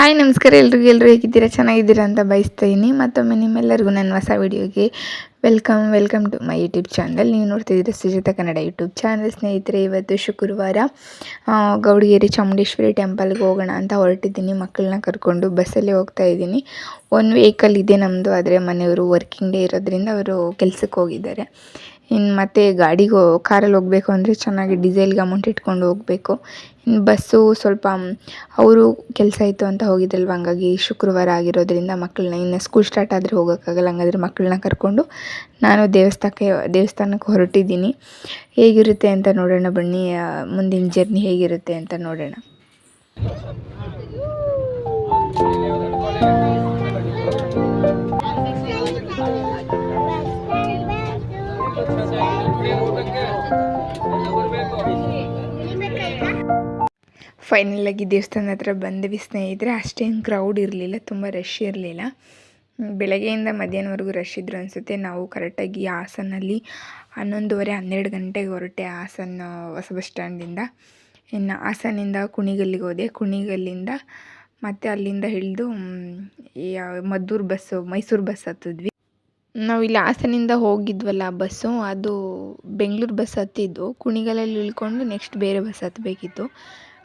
Hi ನಮಸ್ಕಾರ. ಎಲ್ರಿಗೂ ಎಲ್ಲರೂ ಹೇಗಿದ್ದೀರಾ? ಚೆನ್ನಾಗಿದ್ದೀರಾ ಅಂತ ಬಯಸ್ತಾ ಇದ್ದೀನಿ. ಮತ್ತೊಮ್ಮೆ ನಿಮ್ಮೆಲ್ಲರಿಗೂ ನನ್ನ ಹೊಸ ವಿಡಿಯೋಗೆ welcome welcome to my YouTube channel ನೀವು ನೋಡ್ತಿದ್ದೀರಾ ಸುಜಾತ ಕನ್ನಡ ಯೂಟ್ಯೂಬ್ ಚಾನಲ್ ಸ್ನೇಹಿತರೆ, ಇವತ್ತು ಶುಕ್ರವಾರ ಗೌಡಿಗೆರೆ ಗೌಡಗೇರಿ ಚಾಮುಂಡೇಶ್ವರಿ ಟೆಂಪಲ್ಗೆ ಹೋಗೋಣ ಅಂತ ಹೊರಟಿದ್ದೀನಿ. ಮಕ್ಕಳನ್ನ ಕರ್ಕೊಂಡು ಬಸ್ಸಲ್ಲಿ ಹೋಗ್ತಾ ಇದ್ದೀನಿ. ಒಂದು ವೆಹಿಕಲ್ ಇದೆ ನಮ್ಮದು ಆದರೆ ಮನೆಯವರು ವರ್ಕಿಂಗ್ ಡೇ ಇರೋದ್ರಿಂದ ಅವರು ಕೆಲಸಕ್ಕೆ ಹೋಗಿದ್ದಾರೆ. ಇನ್ನು ಮತ್ತೆ ಗಾಡಿಗೆ, ಕಾರಲ್ಲಿ ಹೋಗಬೇಕು ಅಂದರೆ ಚೆನ್ನಾಗಿ ಡೀಸೆಲ್ಗೆ ಅಮೌಂಟ್ ಇಟ್ಕೊಂಡು ಹೋಗಬೇಕು. ಇನ್ನು ಬಸ್ಸು ಸ್ವಲ್ಪ ಅವರು ಕೆಲಸ ಇತ್ತು ಅಂತ ಹೋಗಿದ್ದಲ್ವ ಹಂಗಾಗಿ ಶುಕ್ರವಾರ ಆಗಿರೋದ್ರಿಂದ ಮಕ್ಕಳನ್ನ ಇನ್ನು ಸ್ಕೂಲ್ ಸ್ಟಾರ್ಟ್ ಆದರೆ ಹೋಗೋಕ್ಕಾಗಲ್ಲ, ಹಂಗಾದ್ರೆ ಮಕ್ಕಳನ್ನ ಕರ್ಕೊಂಡು ನಾನು ದೇವಸ್ಥಾನಕ್ಕೆ ದೇವಸ್ಥಾನಕ್ಕೆ ಹೊರಟಿದ್ದೀನಿ. ಹೇಗಿರುತ್ತೆ ಅಂತ ನೋಡೋಣ ಬನ್ನಿ ಮುಂದಿನ ಜರ್ನಿ ಹೇಗಿರುತ್ತೆ ಅಂತ ನೋಡೋಣ. ಫೈನಲ್ ಆಗಿ ದೇವಸ್ಥಾನ ಹತ್ರ ಬಂದ್ವಿ ಸ್ನೇಹಿತರೆ ಅಷ್ಟೇನು ಕ್ರೌಡ್ ಇರಲಿಲ್ಲ, ತುಂಬ ರಶ್ ಇರಲಿಲ್ಲ. ಬೆಳಗ್ಗೆಯಿಂದ ಮಧ್ಯಾಹ್ನವರೆಗೂ ರಶ್ ಇದ್ರು ಅನಿಸುತ್ತೆ. ನಾವು ಕರೆಕ್ಟಾಗಿ ಹಾಸನಲ್ಲಿ ಹನ್ನೊಂದುವರೆ, ಹನ್ನೆರಡು ಗಂಟೆಗೆ ಹೊರಟೆ ಹಾಸನ ಹೊಸ ಬಸ್ ಸ್ಟ್ಯಾಂಡಿಂದ ಇನ್ನು ಹಾಸನಿಂದ ಕುಣಿಗಲ್ಲಿಗೆ ಹೋದೆ. ಕುಣಿಗಲ್ಲಿಂದ ಮತ್ತೆ ಅಲ್ಲಿಂದ ಹಿಡಿದು ಮದ್ದೂರು ಬಸ್ಸು ಮೈಸೂರು ಬಸ್ ಹತ್ತಿದ್ವಿ. ನಾವು ಇಲ್ಲಿ ಹಾಸನಿಂದ ಹೋಗಿದ್ವಲ್ಲ ಬಸ್ಸು ಅದು ಬೆಂಗಳೂರು ಬಸ್ ಹತ್ತಿದ್ದು. ಕುಣಿಗಲಲ್ಲಿ ಇಳ್ಕೊಂಡು ನೆಕ್ಸ್ಟ್ ಬೇರೆ ಬಸ್ ಹತ್ತಬೇಕಿತ್ತು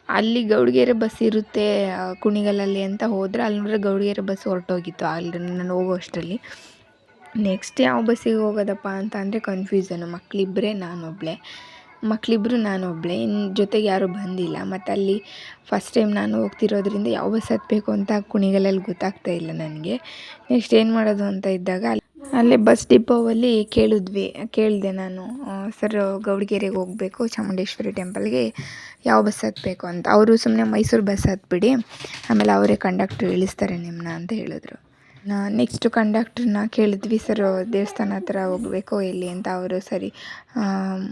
ಅಲ್ಲಿ ಗೌಡಗೆರೆ ಬಸ್ ಇರುತ್ತೆ ಕುಣಿಗಲಲ್ಲಿ ಅಂತ ಹೋದರೆ ಅಲ್ಲಿ ನೋಡಿದ್ರೆ ಗೌಡಗೆರೆ ಬಸ್ ಹೊರಟೋಗಿತ್ತು. ಅಲ್ಲಿ ನಾನು ಹೋಗೋ ಅಷ್ಟರಲ್ಲಿ ನೆಕ್ಸ್ಟ್ ಯಾವ ಬಸ್ಸಿಗೆ ಹೋಗೋದಪ್ಪ ಅಂತ ಅಂದರೆ ಕನ್ಫ್ಯೂಸನು ಮಕ್ಕಳಿಬ್ಬರೇ ನಾನೊಬ್ಬಳೆ ಮಕ್ಕಳಿಬ್ರು ನಾನೊಬ್ಬಳೆ ಇನ್ನು ಜೊತೆಗೆ ಯಾರೂ ಬಂದಿಲ್ಲ. ಮತ್ತು ಅಲ್ಲಿ ಫಸ್ಟ್ ಟೈಮ್ ನಾನು ಹೋಗ್ತಿರೋದ್ರಿಂದ ಯಾವ ಬಸ್ ಹತ್ತಬೇಕು ಅಂತ ಕುಣಿಗಲಲ್ಲಿ ಗೊತ್ತಾಗ್ತಾ ಇಲ್ಲ ನನಗೆ. ನೆಕ್ಸ್ಟ್ ಏನು ಮಾಡೋದು ಅಂತ ಇದ್ದಾಗ ಅಲ್ಲೇ ಬಸ್ ಡಿಪೋವಲ್ಲಿ ಕೇಳಿದ್ವಿ ಕೇಳಿದೆ ನಾನು. ಸರ್ ಗೌಡಗೆರೆಗೆ ಹೋಗಬೇಕು ಚಾಮುಂಡೇಶ್ವರಿ ಟೆಂಪಲ್ಗೆ ಯಾವ ಬಸ್ ಹತ್ತಬೇಕು ಅಂತ. ಅವರು ಸುಮ್ಮನೆ ಮೈಸೂರು ಬಸ್ ಹತ್ಬಿಡಿ ಆಮೇಲೆ ಅವರೇ ಕಂಡಕ್ಟ್ರ್ ಇಳಿಸ್ತಾರೆ ನಿಮ್ಮನ್ನ ಅಂತ ಹೇಳಿದ್ರು. ನಾ ನೆಕ್ಸ್ಟು ಕಂಡಕ್ಟ್ರನ್ನ ಕೇಳಿದ್ವಿ ಸರ್ ದೇವಸ್ಥಾನ ಹತ್ರ ಹೋಗಬೇಕು ಎಲ್ಲಿ ಅಂತ. ಅವರು ಸರಿ ಆಮ್,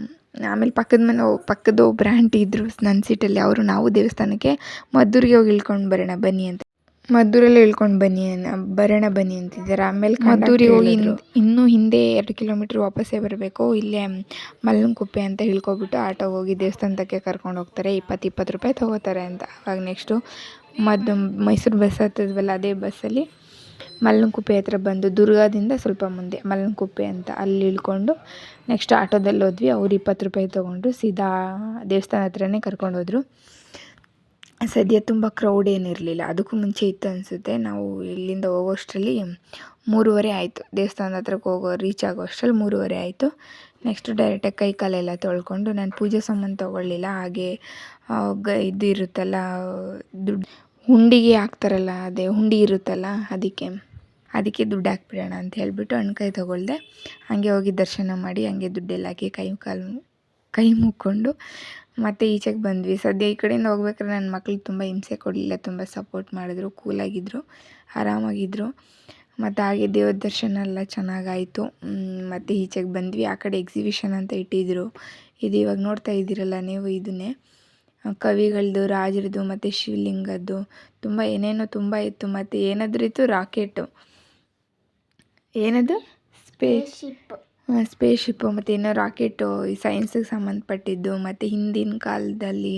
ಆಮೇಲೆ ಪಕ್ಕದ ಮನೆ ಪಕ್ಕದ ಒಬ್ಬರು ಆಂಟಿ ಇದ್ದರು ನನ್ನ ಸೀಟಲ್ಲಿ. ಅವರು ನಾವು ದೇವಸ್ಥಾನಕ್ಕೆ ಮದ್ದೂರಿಗೆ ಹೋಗಿ ಇಳ್ಕೊಂಡು ಬರೋಣ ಬನ್ನಿ ಅಂತ. ಮದ್ದೂರಲ್ಲಿ ಇಳ್ಕೊಂಡು ಬನ್ನಿ ಬರೋಣ ಬನ್ನಿ ಅಂತಿದ್ದಾರೆ. ಆಮೇಲೆ ಮದ್ದೂರಿಗೆ ಹೋಗಿ ಇನ್- ಇನ್ನೂ ಹಿಂದೆ ಎರಡು ಕಿಲೋಮೀಟ್ರ್ ವಾಪಸ್ಸೇ ಬರಬೇಕು. ಇಲ್ಲೇ ಮಲ್ಲನಕುಪ್ಪೆ ಅಂತ ಹೇಳ್ಕೊಬಿಟ್ಟು ಆಟೋ ಹೋಗಿ ದೇವಸ್ಥಾನಕ್ಕೆ ಕರ್ಕೊಂಡು ಹೋಗ್ತಾರೆ. ಇಪ್ಪತ್ತು ಇಪ್ಪತ್ತು ರೂಪಾಯಿ ತೊಗೋತಾರೆ ಅಂತ. ಆವಾಗ ನೆಕ್ಸ್ಟು ಮದ್ದು ಮೈಸೂರು ಬಸ್ ಹತ್ತಿದ್ವಲ್ಲ ಅದೇ ಬಸ್ಸಲ್ಲಿ ಮಲ್ಲನಕುಪ್ಪೆ ಹತ್ರ ಬಂದು ದುರ್ಗಾದಿಂದ ಸ್ವಲ್ಪ ಮುಂದೆ ಮಲ್ಲನಕುಪ್ಪೆ ಅಂತ ಅಲ್ಲಿ ಇಳ್ಕೊಂಡು ನೆಕ್ಸ್ಟ್ ಆಟೋದಲ್ಲಿ ಹೋದ್ವಿ ಅವ್ರು ಇಪ್ಪತ್ತು ರೂಪಾಯಿ ತೊಗೊಂಡ್ರು. ಸೀದಾ ದೇವಸ್ಥಾನ ಹತ್ರನೇ ಕರ್ಕೊಂಡು ಹೋದ್ರು. ಸದ್ಯ ತುಂಬ ಕ್ರೌಡ್ ಏನಿರಲಿಲ್ಲ ಅದಕ್ಕೂ ಮುಂಚೆ ಇತ್ತು ಅನಿಸುತ್ತೆ. ನಾವು ಇಲ್ಲಿಂದ ಹೋಗೋಷ್ಟರಲ್ಲಿ ಮೂರುವರೆ ಆಯಿತು. ದೇವಸ್ಥಾನದ ಹತ್ರಕ್ಕೆ ಹೋಗೋ ರೀಚ್ ಆಗೋ ಅಷ್ಟರಲ್ಲಿ ಮೂರುವರೆ ಆಯಿತು. ನೆಕ್ಸ್ಟ್ ಡೈರೆಕ್ಟಾಗಿ ಕೈ ಕಾಲೆಲ್ಲ ತೊಳ್ಕೊಂಡು ನಾನು ಪೂಜೆ ಸಾಮಾನು ತೊಗೊಳ್ಳಿಲ್ಲ. ಹಾಗೆ ಗ, ಇದು ಇರುತ್ತಲ್ಲ, ದುಡ್ಡು, ಹುಂಡಿಗೆ ಹಾಕ್ತಾರಲ್ಲ, ಅದೇ ಹುಂಡಿ ಇರುತ್ತಲ್ಲ, ಅದಕ್ಕೆ ಅದಕ್ಕೆ ದುಡ್ಡು ಹಾಕ್ಬಿಡೋಣ ಅಂತ ಹೇಳಿಬಿಟ್ಟು ಕೈ ತೊಗೊಳ್ದೆ. ಹಾಗೆ ಹೋಗಿ ದರ್ಶನ ಮಾಡಿ ಹಂಗೆ ದುಡ್ಡೆಲ್ಲ ಹಾಕಿ ಕೈ ಕಾಲು, ಕೈ ಮುಕ್ಕೊಂಡು ಮತ್ತೆ ಈಚೆಗೆ ಬಂದ್ವಿ. ಸದ್ಯ ಈ ಕಡೆಯಿಂದ ಹೋಗ್ಬೇಕಾದ್ರೆ ನನ್ನ ಮಕ್ಳು ತುಂಬ ಹಿಂಸೆ ಕೊಡಲಿಲ್ಲ, ತುಂಬ ಸಪೋರ್ಟ್ ಮಾಡಿದ್ರು ಕೂಲಾಗಿದ್ದರು ಆರಾಮಾಗಿದ್ದರು ಮತ್ತು ಹಾಗೆ ದೇವ್ರ ದರ್ಶನ ಎಲ್ಲ ಚೆನ್ನಾಗಾಯಿತು. ಮತ್ತು ಈಚೆಗೆ ಬಂದ್ವಿ. ಆ ಕಡೆ ಎಕ್ಸಿಬಿಷನ್ ಅಂತ ಇಟ್ಟಿದ್ರು. ಇದು ಇವಾಗ ನೋಡ್ತಾ ಇದ್ದೀರಲ್ಲ ನೀವು ಇದನ್ನೇ. ಕವಿಗಳದ್ದು ರಾಜರದ್ದು ಮತ್ತು ಶಿವಲಿಂಗದ್ದು, ತುಂಬ ಏನೇನೋ ತುಂಬ ಇತ್ತು. ಮತ್ತು ಏನಾದರೂ ಇತ್ತು ರಾಕೆಟು. ಏನದು? ಸ್ಪೇಸ್ ಸ್ಪೇಸ್ ಶಿಪ್ಪು ಮತ್ತು ಏನೋ ರಾಕೆಟು ಈ ಸೈನ್ಸಿಗೆ ಸಂಬಂಧಪಟ್ಟಿದ್ದು ಮತ್ತು ಹಿಂದಿನ ಕಾಲದಲ್ಲಿ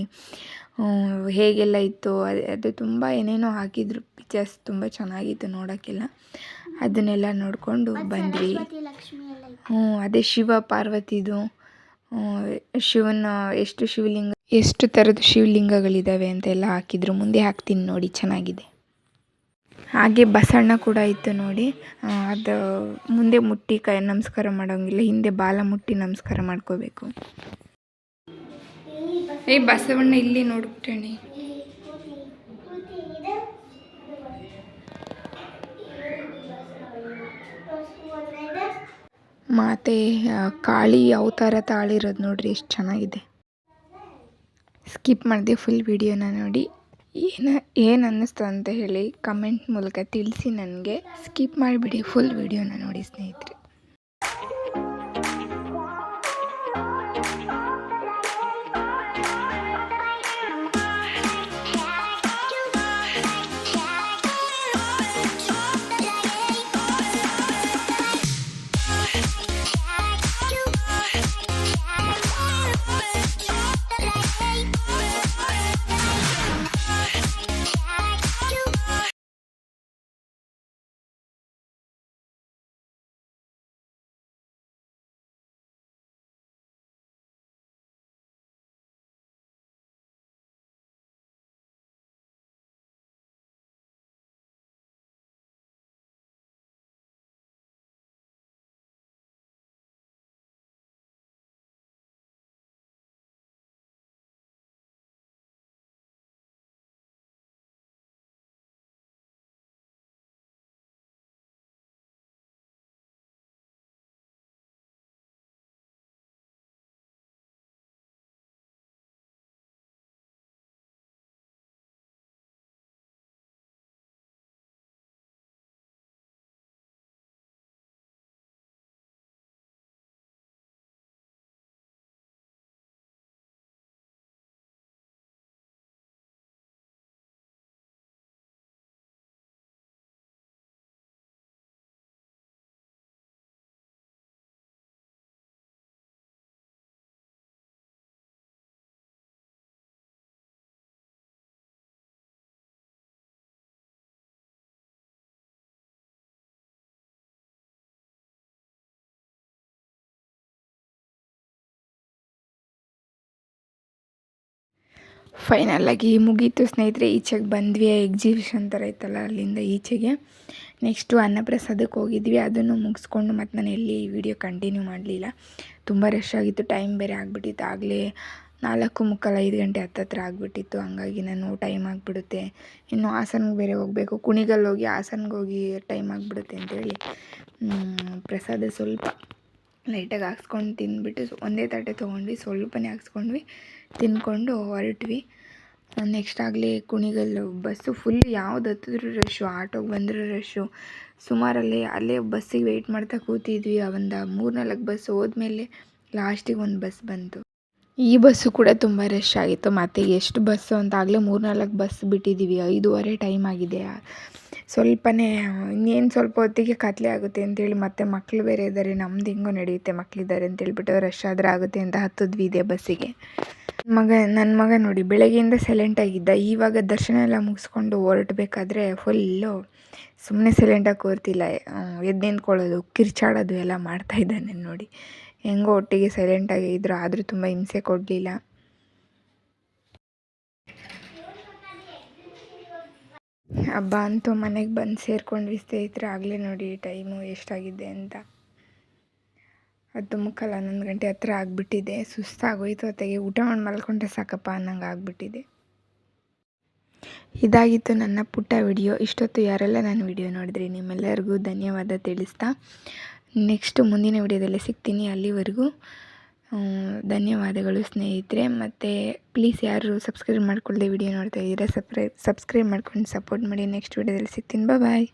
ಹೇಗೆಲ್ಲ ಇತ್ತು ಅದು ಅದು ತುಂಬ ಏನೇನೋ ಹಾಕಿದ್ರು. ಪಿಕ್ಚರ್ಸ್ ತುಂಬ ಚೆನ್ನಾಗಿತ್ತು ನೋಡೋಕ್ಕೆಲ್ಲ. ಅದನ್ನೆಲ್ಲ ನೋಡಿಕೊಂಡು ಬಂದ್ವಿ. ಹ್ಞೂ ಅದೇ ಶಿವ ಪಾರ್ವತಿದು. ಶಿವನ ಎಷ್ಟು ಶಿವಲಿಂಗ ಎಷ್ಟು ಥರದ ಶಿವಲಿಂಗಗಳಿದ್ದಾವೆ ಅಂತೆಲ್ಲ ಹಾಕಿದ್ರು. ಮುಂದೆ ಹಾಕ್ತೀನಿ ನೋಡಿ ಚೆನ್ನಾಗಿದೆ. ಹಾಗೆ ಬಸಣ್ಣ ಕೂಡ ಇತ್ತು ನೋಡಿ. ಅದು ಮುಂದೆ ಮುಟ್ಟಿ ಕೈ ನಮಸ್ಕಾರ ಮಾಡೋಂಗಿಲ್ಲ, ಹಿಂದೆ ಬಾಲ ಮುಟ್ಟಿ ನಮಸ್ಕಾರ ಮಾಡ್ಕೋಬೇಕು. ಏ, ಬಸವಣ್ಣ ಇಲ್ಲಿ ನೋಡ್ಬಿಟ್ಟಣಿ ಮಾತೆ ಕಾಳಿ ಅವತಾರ ತಾಳಿರೋದು ನೋಡ್ರಿ, ಎಷ್ಟು ಚೆನ್ನಾಗಿದೆ. ಸ್ಕಿಪ್ ಮಾಡಿದೆ ಫುಲ್ ವಿಡಿಯೋನ ನೋಡಿ. ಏನು ಏನು ಅನ್ನಿಸ್ತು ಅಂತ ಹೇಳಿ ಕಮೆಂಟ್ ಮೂಲಕ ತಿಳಿಸಿ ನನಗೆ. ಸ್ಕಿಪ್ ಮಾಡಿಬಿಡಿ ಫುಲ್ ವಿಡಿಯೋನ ನೋಡಿ ಸ್ನೇಹಿತರೆ. ಫೈನಲಾಗಿ ಮುಗೀತು ಸ್ನೇಹಿತರೆ, ಈಚೆಗೆ ಬಂದ್ವಿ ಎಕ್ಸಿಬಿಷನ್ ಥರ ಇತ್ತಲ್ಲ ಅಲ್ಲಿಂದ ಈಚೆಗೆ. ನೆಕ್ಸ್ಟು ಅನ್ನಪ್ರಸಾದಕ್ಕೆ ಹೋಗಿದ್ವಿ, ಅದನ್ನು ಮುಗಿಸ್ಕೊಂಡು ಮತ್ತು ನಾನು ಎಲ್ಲಿ ವಿಡಿಯೋ ಕಂಟಿನ್ಯೂ ಮಾಡಲಿಲ್ಲ. ತುಂಬ ರಶ್ ಆಗಿತ್ತು ಟೈಮ್ ಬೇರೆ ಆಗಿಬಿಟ್ಟಿತ್ತು. ಆಗಲೇ ನಾಲ್ಕು ಮುಕ್ಕಾಲು ಐದು ಗಂಟೆ ಹತ್ತತ್ರ ಆಗಿಬಿಟ್ಟಿತ್ತು, ಹಂಗಾಗಿ ನಾನು ಟೈಮ್ ಆಗಿಬಿಡುತ್ತೆ. ಇನ್ನು ಹಾಸನ್ಗೆ ಬೇರೆ ಹೋಗಬೇಕು ಕುಣಿಗಲ್ಲಿ ಹೋಗಿ ಹಾಸನ್ಗೆ ಹೋಗಿ ಟೈಮ್ ಆಗಿಬಿಡುತ್ತೆ ಅಂತೇಳಿ ಪ್ರಸಾದ ಸ್ವಲ್ಪ ಲೈಟಾಗಿ ಹಾಕ್ಸ್ಕೊಂಡು ತಿಂದ್ಬಿಟ್ಟು, ಒಂದೇ ತಟ್ಟೆ ತೊಗೊಂಡ್ವಿ, ಸ್ವಲ್ಪನೇ ಹಾಕ್ಸ್ಕೊಂಡ್ವಿ. ತಿಂದ್ಕೊಂಡು ಹೊರಟ್ವಿ. ನೆಕ್ಸ್ಟ್ ಆಗಲಿ ಕುಣಿಗಲ್ಲು ಬಸ್ಸು ಫುಲ್ ಯಾವ್ದು ಹತ್ತಿದ್ರು ರಶ್ಶು ಆಟೋಗೆ ಬಂದರೂ ರಶ್ಶು ಸುಮಾರಲ್ಲಿ ಅಲ್ಲೇ ಬಸ್ಸಿಗೆ ವೆಯ್ಟ್ ಮಾಡ್ತಾ ಕೂತಿದ್ವಿ. ಒಂದು ಮೂರು ನಾಲ್ಕು ಬಸ್ ಹೋದ್ಮೇಲೆ ಲಾಸ್ಟಿಗೆ ಒಂದು ಬಸ್ ಬಂತು. ಈ ಬಸ್ಸು ಕೂಡ ತುಂಬ ರಶ್ ಆಗಿತ್ತು. ಮತ್ತು ಎಷ್ಟು ಬಸ್ಸು ಅಂತ ಆಗಲೇ ಮೂರು ನಾಲ್ಕು ಬಸ್ ಬಿಟ್ಟಿದ್ದೀವಿ ಐದೂವರೆ ಟೈಮ್ ಆಗಿದೆ. ಸ್ವಲ್ಪನೇ, ಇನ್ನೇನು ಸ್ವಲ್ಪ ಹೊತ್ತಿಗೆ ಕತ್ಲೆ ಆಗುತ್ತೆ ಅಂತೇಳಿ ಮತ್ತೆ ಮಕ್ಕಳು ಬೇರೆ ಇದ್ದಾರೆ ನಮ್ದು ಹೆಂಗೋ ನಡೆಯುತ್ತೆ ಮಕ್ಕಳಿದ್ದಾರೆ ಅಂತೇಳ್ಬಿಟ್ಟು ರಶ್ ಆದರೆ ಆಗುತ್ತೆ ಅಂತ ಹತ್ತಿದ್ವಿ ಇದೆ ಬಸ್ಸಿಗೆ ಮಗ ನನ್ನ ಮಗ ನೋಡಿ, ಬೆಳಗ್ಗೆಯಿಂದ ಸೈಲೆಂಟಾಗಿದ್ದ ಇವಾಗ ದರ್ಶನ ಎಲ್ಲ ಮುಗಿಸ್ಕೊಂಡು ಹೊರಟಬೇಕಾದ್ರೆ ಫುಲ್ಲು ಸುಮ್ಮನೆ ಸೈಲೆಂಟಾಗಿ ಕೂರ್ತಿಲ್ಲ. ಎದ್ದು ನಿಂತ್ಕೊಳ್ಳೋದು, ಕಿರ್ಚಾಡೋದು ಎಲ್ಲ ಮಾಡ್ತಾ ಇದ್ದಾನೆ ನೋಡಿ. ಹೆಂಗೋ ಒಟ್ಟಿಗೆ ಸೈಲೆಂಟಾಗಿ ಇದ್ರು, ಆದರೂ ತುಂಬ ಹಿಂಸೆ ಕೊಡಲಿಲ್ಲ. ಹಬ್ಬ ಅಂತೂ ಮನೆಗೆ ಬಂದು ಸೇರ್ಕೊಂಡ್ವಿ ಸ್ನೇಹಿತರೆ, ಆಗಲೇ ನೋಡಿ, ಟೈಮು ಎಷ್ಟಾಗಿದೆ ಅಂತ. ಹತ್ತು ಮುಕ್ಕಾಲು ಹನ್ನೊಂದು ಗಂಟೆ ಹತ್ರ ಆಗಿಬಿಟ್ಟಿದೆ. ಸುಸ್ತಾಗೋಯ್ತು ಹೊತ್ತಿಗೆ ಊಟ ಮಾಡಿ ಮಲ್ಕೊಂಡ್ರೆ ಸಾಕಪ್ಪ ಅನ್ನಂಗೆ ಆಗಿಬಿಟ್ಟಿದೆ. ಇದಾಗಿತ್ತು ನನ್ನ ಪುಟ್ಟ ವಿಡಿಯೋ. ಇಷ್ಟೊತ್ತು ಯಾರೆಲ್ಲ ನಾನು ವಿಡಿಯೋ ನೋಡಿದ್ರಿ, ನಿಮ್ಮೆಲ್ಲರಿಗೂ ಧನ್ಯವಾದ ತಿಳಿಸ್ತಾ. ನೆಕ್ಸ್ಟ್ ಮುಂದಿನ ವಿಡಿಯೋದಲ್ಲಿ ಸಿಗ್ತೀನಿ. ಅಲ್ಲಿವರೆಗೂ ಧನ್ಯವಾದಗಳು ಸ್ನೇಹಿತರೆ. ಮತ್ತು ಪ್ಲೀಸ್ ಯಾರು ಸಬ್ಸ್ಕ್ರೈಬ್ ಮಾಡ್ಕೊಳ್ಳದೆ ವಿಡಿಯೋ ನೋಡ್ತಾ ಇದ್ದೀರಾ ಸಬ್ಸ್ಕ್ರೈಬ್ ಸಬ್ಸ್ಕ್ರೈಬ್ ಮಾಡ್ಕೊಂಡು ಸಪೋರ್ಟ್ ಮಾಡಿ. ನೆಕ್ಸ್ಟ್ ವಿಡಿಯೋದಲ್ಲಿ ಸಿಗ್ತೀನಿ. ಬಾಯ್